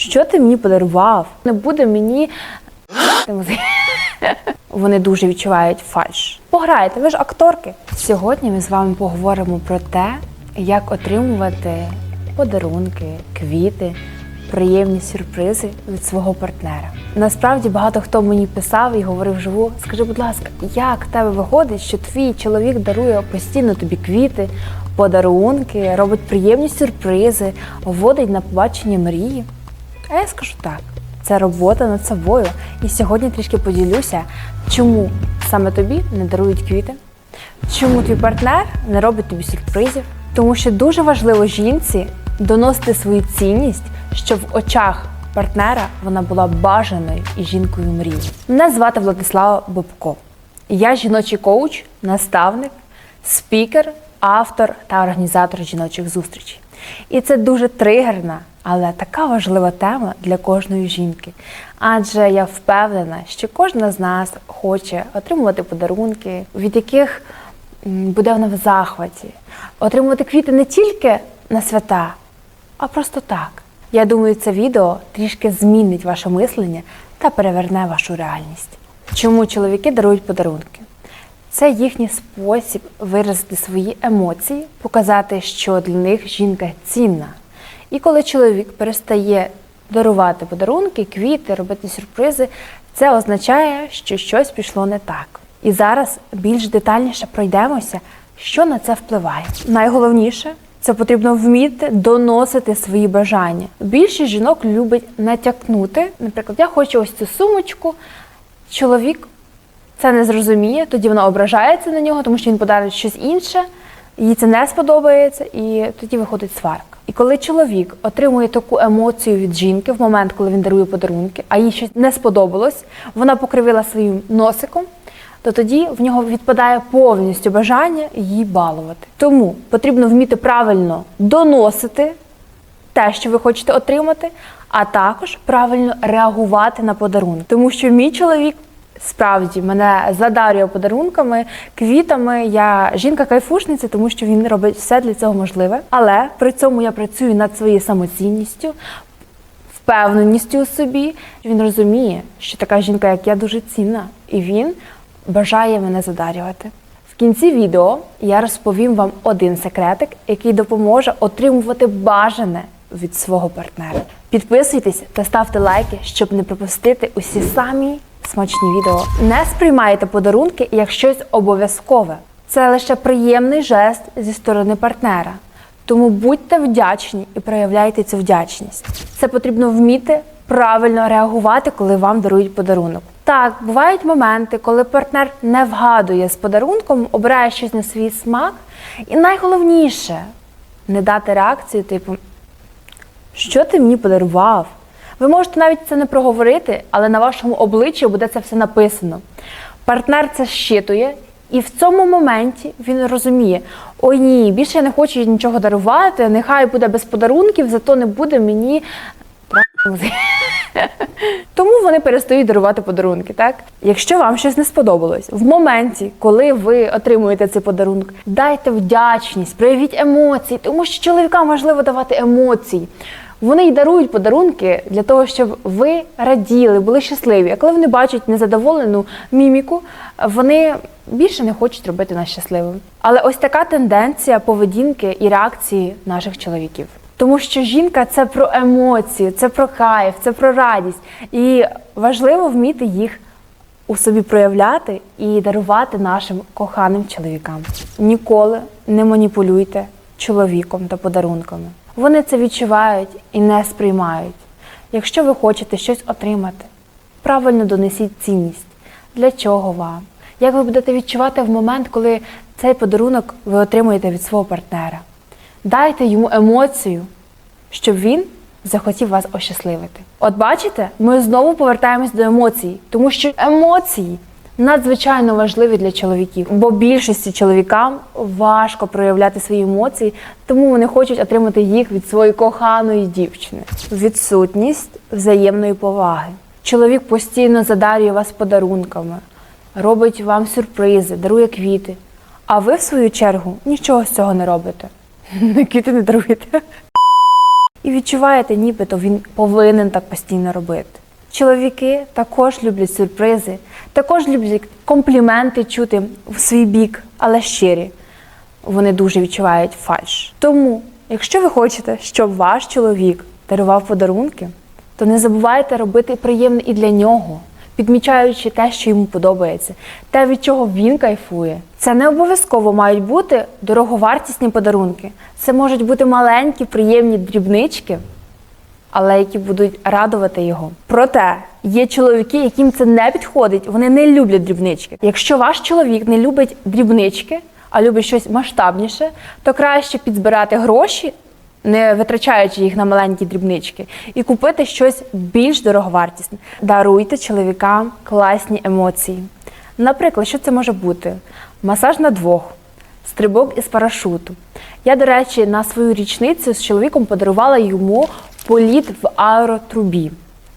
Що ти мені подарував? Не буде мені. Вони дуже відчувають фальш. Пограйте, ви ж акторки. Сьогодні ми з вами поговоримо про те, як отримувати подарунки, квіти, приємні сюрпризи від свого партнера. Насправді багато хто мені писав і говорив вживу: скажи, будь ласка, як в тебе виходить, що твій чоловік дарує постійно тобі квіти, подарунки, робить приємні сюрпризи, водить на побачення мрії? А я скажу так: це робота над собою. І сьогодні трішки поділюся, чому саме тобі не дарують квіти, чому твій партнер не робить тобі сюрпризів. Тому що дуже важливо жінці доносити свою цінність, щоб в очах партнера вона була бажаною і жінкою мрії. Мене звати Владислава Бобко. Я жіночий коуч, наставник, спікер, автор та організатор жіночих зустрічей. І це дуже тригерна, але така важлива тема для кожної жінки. Адже я впевнена, що кожна з нас хоче отримувати подарунки, від яких буде вона в захваті, отримувати квіти не тільки на свята, а просто так. Я думаю, це відео трішки змінить ваше мислення та переверне вашу реальність. Чому чоловіки дарують подарунки? Це їхній спосіб виразити свої емоції, показати, що для них жінка цінна. І коли чоловік перестає дарувати подарунки, квіти, робити сюрпризи, це означає, що щось пішло не так. І зараз більш детальніше пройдемося, що на це впливає. Найголовніше це потрібно вміти доносити свої бажання. Більшість жінок любить натякнути. Наприклад, я хочу ось цю сумочку. Чоловік це не зрозуміє, тоді вона ображається на нього, тому що він подарить щось інше, їй це не сподобається, і тоді виходить сварка. І коли чоловік отримує таку емоцію від жінки в момент, коли він дарує подарунки, а їй щось не сподобалось, вона покривила своїм носиком, то тоді в нього відпадає повністю бажання її балувати. Тому потрібно вміти правильно доносити те, що ви хочете отримати, а також правильно реагувати на подарунок. Тому що мій чоловік справді мене задарює подарунками, квітами. Я жінка кайфушниця, тому що він робить все для цього можливе. Але при цьому я працюю над своєю самоцінністю, впевненістю у собі. Він розуміє, що така жінка, як я, дуже цінна, і він бажає мене задарювати. В кінці відео я розповім вам один секретик, який допоможе отримувати бажане від свого партнера. Підписуйтесь та ставте лайки, щоб не пропустити усі самі смачні відео. Не сприймайте подарунки як щось обов'язкове. Це лише приємний жест зі сторони партнера. Тому будьте вдячні і проявляйте цю вдячність. Це потрібно вміти правильно реагувати, коли вам дарують подарунок. Так, бувають моменти, коли партнер не вгадує з подарунком, обирає щось на свій смак. І найголовніше не дати реакцію, типу, що ти мені подарував? Ви можете навіть це не проговорити, але на вашому обличчі буде це все написано. Партнер це щитує, і в цьому моменті він розуміє: ой ні, більше я не хочу нічого дарувати, нехай буде без подарунків, зато не буде мені. Тому вони перестають дарувати подарунки, так? Якщо вам щось не сподобалось, в моменті, коли ви отримуєте цей подарунок, дайте вдячність, проявіть емоції, тому що чоловікам важливо давати емоції. Вони й дарують подарунки для того, щоб ви раділи, були щасливі. А коли вони бачать незадоволену міміку, вони більше не хочуть робити нас щасливими. Але ось така тенденція поведінки і реакції наших чоловіків. Тому що жінка це про емоції, це про кайф, це про радість. І важливо вміти їх у собі проявляти і дарувати нашим коханим чоловікам. Ніколи не маніпулюйте чоловіком та подарунками. Вони це відчувають і не сприймають. Якщо ви хочете щось отримати, правильно донесіть цінність. Для чого вам? Як ви будете відчувати в момент, коли цей подарунок ви отримуєте від свого партнера? Дайте йому емоцію, щоб він захотів вас ощасливити. От бачите, ми знову повертаємось до емоцій, тому що емоції надзвичайно важливі для чоловіків, бо більшості чоловікам важко проявляти свої емоції, тому вони хочуть отримати їх від своєї коханої дівчини. Відсутність взаємної поваги. Чоловік постійно задарює вас подарунками, робить вам сюрпризи, дарує квіти. А ви, в свою чергу, нічого з цього не робите. Квіти не даруєте. І відчуваєте, нібито він повинен так постійно робити. Чоловіки також люблять сюрпризи, також люблять компліменти чути в свій бік, але щирі. Вони дуже відчувають фальш. Тому, якщо ви хочете, щоб ваш чоловік дарував подарунки, то не забувайте робити приємне і для нього, підмічаючи те, що йому подобається, те, від чого він кайфує. Це не обов'язково мають бути дороговартісні подарунки. Це можуть бути маленькі, приємні дрібнички, але які будуть радувати його. Проте є чоловіки, яким це не підходить, вони не люблять дрібнички. Якщо ваш чоловік не любить дрібнички, а любить щось масштабніше, то краще підзбирати гроші, не витрачаючи їх на маленькі дрібнички, і купити щось більш дороговартісне. Даруйте чоловікам класні емоції. Наприклад, що це може бути? Масаж на двох, стрибок із парашуту. Я, до речі, на свою річницю з чоловіком подарувала йому політ в аеротрубі,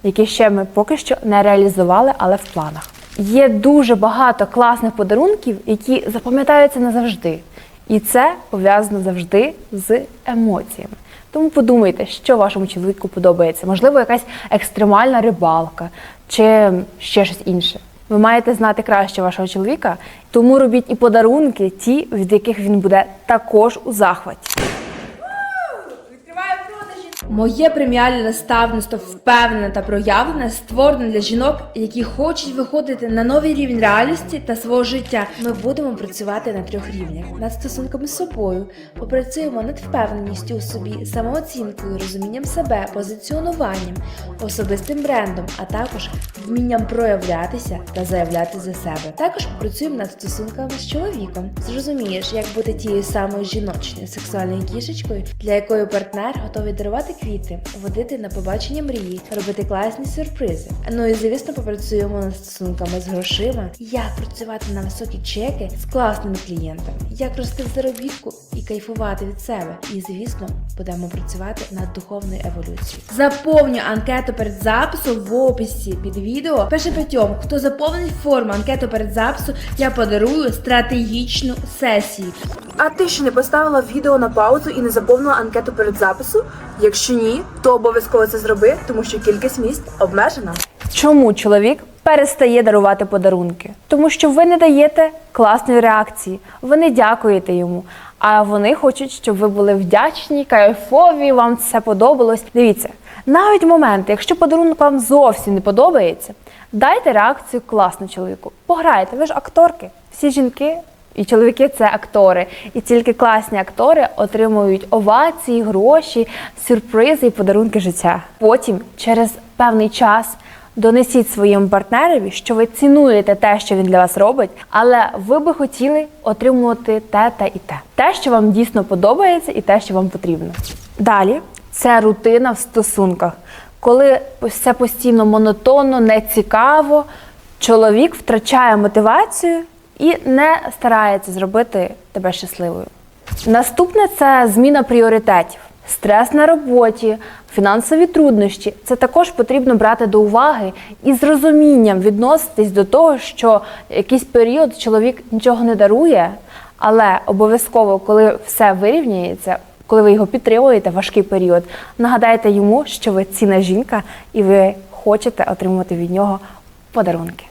який ще ми поки що не реалізували, але в планах. Є дуже багато класних подарунків, які запам'ятаються назавжди. І це пов'язано завжди з емоціями. Тому подумайте, що вашому чоловіку подобається. Можливо, якась екстремальна рибалка чи ще щось інше. Ви маєте знати краще вашого чоловіка, тому робіть і подарунки, ті, від яких він буде також у захваті. Моє преміальне наставництво впевнене та проявлене, створене для жінок, які хочуть виходити на новий рівень реальності та свого життя. Ми будемо працювати на трьох рівнях: над стосунками з собою, попрацюємо над впевненістю у собі, самооцінкою, розумінням себе, позиціонуванням, особистим брендом, а також вмінням проявлятися та заявляти за себе. Також попрацюємо над стосунками з чоловіком. Зрозумієш, як бути тією самою жіночною сексуальною кішечкою, для якої партнер готовий дарувати квіти, водити на побачення мрії, робити класні сюрпризи. Ну і звісно, попрацюємо над стосунками з грошима, як працювати на високі чеки з класними клієнтами, як рости в заробітку і кайфувати від себе. І звісно, будемо працювати над духовною еволюцією. Заповню анкету перед записом в описі під відео. Першим п'ятьом, хто заповнить форму анкету перед запису, я подарую стратегічну сесію. А ти ще не поставила відео на паузу і не заповнила анкету перед запису? Якщо ні, то обов'язково це зроби, тому що кількість місць обмежена. Чому чоловік перестає дарувати подарунки? Тому що ви не даєте класної реакції, ви не дякуєте йому. А вони хочуть, щоб ви були вдячні, кайфові, вам це подобалось. Дивіться, навіть в моменти, якщо подарунок вам зовсім не подобається, дайте реакцію класно чоловіку. Пограйте, ви ж акторки. Всі жінки і чоловіки це актори. І тільки класні актори отримують овації, гроші, сюрпризи і подарунки життя. Потім, через певний час, донесіть своєму партнерові, що ви цінуєте те, що він для вас робить, але ви би хотіли отримувати те, те і те. Те, що вам дійсно подобається, і те, що вам потрібно. Далі це рутина в стосунках. Коли все постійно монотонно, нецікаво, чоловік втрачає мотивацію і не старається зробити тебе щасливою. Наступне це зміна пріоритетів. Стрес на роботі, фінансові труднощі. Це також потрібно брати до уваги і з розумінням відноситись до того, що якийсь період чоловік нічого не дарує, але обов'язково, коли все вирівняється, коли ви його підтримуєте важкий період, нагадайте йому, що ви цінна жінка і ви хочете отримувати від нього подарунки.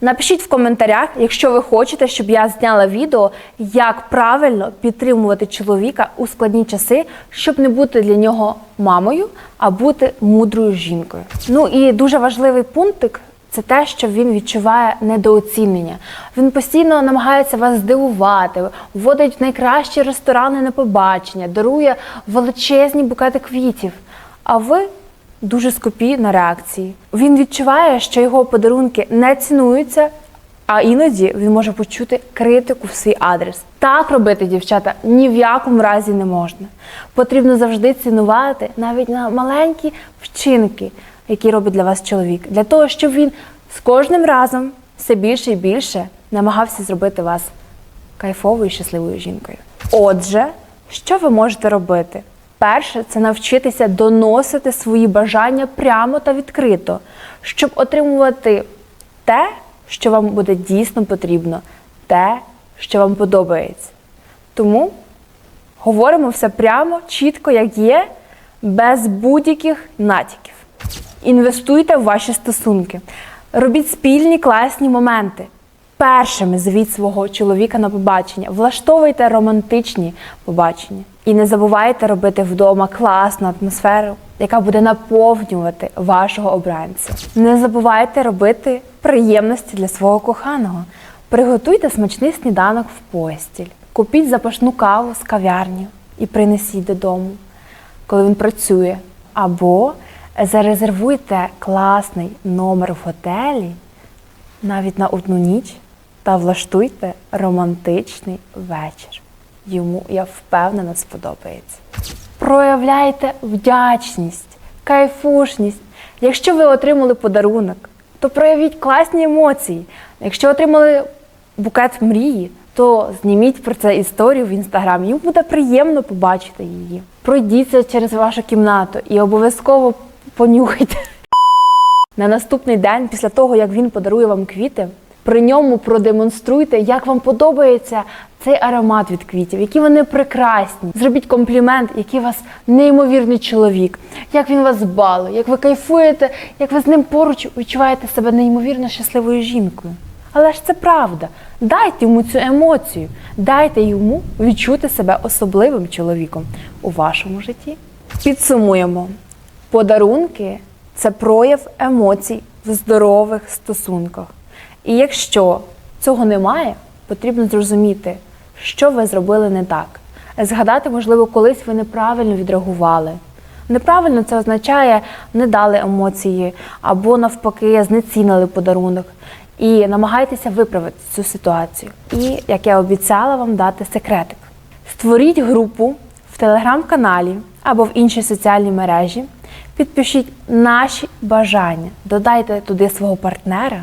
Напишіть в коментарях, якщо ви хочете, щоб я зняла відео, як правильно підтримувати чоловіка у складні часи, щоб не бути для нього мамою, а бути мудрою жінкою. Ну і дуже важливий пунктик. Це те, що він відчуває недооцінення. Він постійно намагається вас здивувати, вводить в найкращі ресторани на побачення, дарує величезні букети квітів. А ви дуже скупі на реакції. Він відчуває, що його подарунки не цінуються, а іноді він може почути критику в свій адрес. Так робити, дівчата, ні в якому разі не можна. Потрібно завжди цінувати навіть на маленькі вчинки, які робить для вас чоловік, для того, щоб він з кожним разом все більше і більше намагався зробити вас кайфовою і щасливою жінкою. Отже, що ви можете робити? Перше, це навчитися доносити свої бажання прямо та відкрито, щоб отримувати те, що вам буде дійсно потрібно, те, що вам подобається. Тому говоримо все прямо, чітко, як є, без будь-яких натяків. Інвестуйте в ваші стосунки, робіть спільні класні моменти. Першими звіть свого чоловіка на побачення, влаштовуйте романтичні побачення. І не забувайте робити вдома класну атмосферу, яка буде наповнювати вашого обранця. Не забувайте робити приємності для свого коханого. Приготуйте смачний сніданок в постіль, купіть запашну каву з кав'ярні і принесіть додому, коли він працює. Або зарезервуйте класний номер в готелі навіть на одну ніч та влаштуйте романтичний вечір. Йому, я впевнена, сподобається. Проявляйте вдячність, кайфушність. Якщо ви отримали подарунок, то проявіть класні емоції. Якщо отримали букет мрії, то зніміть про це історію в інстаграмі. Йому буде приємно побачити її. Пройдіться через вашу кімнату і обов'язково понюхайте. На наступний день, після того, як він подарує вам квіти, при ньому продемонструйте, як вам подобається цей аромат від квітів, які вони прекрасні. Зробіть комплімент, який у вас неймовірний чоловік, як він вас балує, як ви кайфуєте, як ви з ним поруч відчуваєте себе неймовірно щасливою жінкою. Але ж це правда. Дайте йому цю емоцію, дайте йому відчути себе особливим чоловіком у вашому житті. Підсумуємо: подарунки це прояв емоцій в здорових стосунках. І якщо цього немає, потрібно зрозуміти, що ви зробили не так. Згадати, можливо, колись ви неправильно відреагували. Неправильно це означає не дали емоції або навпаки знецінили подарунок. І намагайтеся виправити цю ситуацію. І як я обіцяла вам дати секретик. Створіть групу в телеграм-каналі або в іншій соціальній мережі. Підпишіть наші бажання, додайте туди свого партнера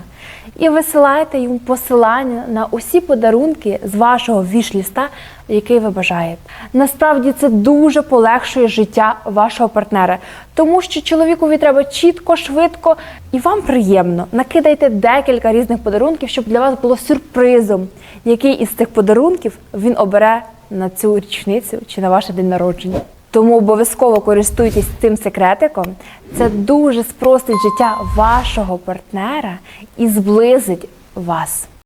і висилайте йому посилання на усі подарунки з вашого віш-ліста, який ви бажаєте. Насправді це дуже полегшує життя вашого партнера, тому що чоловікові треба чітко, швидко і вам приємно. Накидайте декілька різних подарунків, щоб для вас було сюрпризом, який із цих подарунків він обере на цю річницю чи на ваш день народження. Тому обов'язково користуйтесь цим секретиком. Це дуже спростить життя вашого партнера і зблизить вас.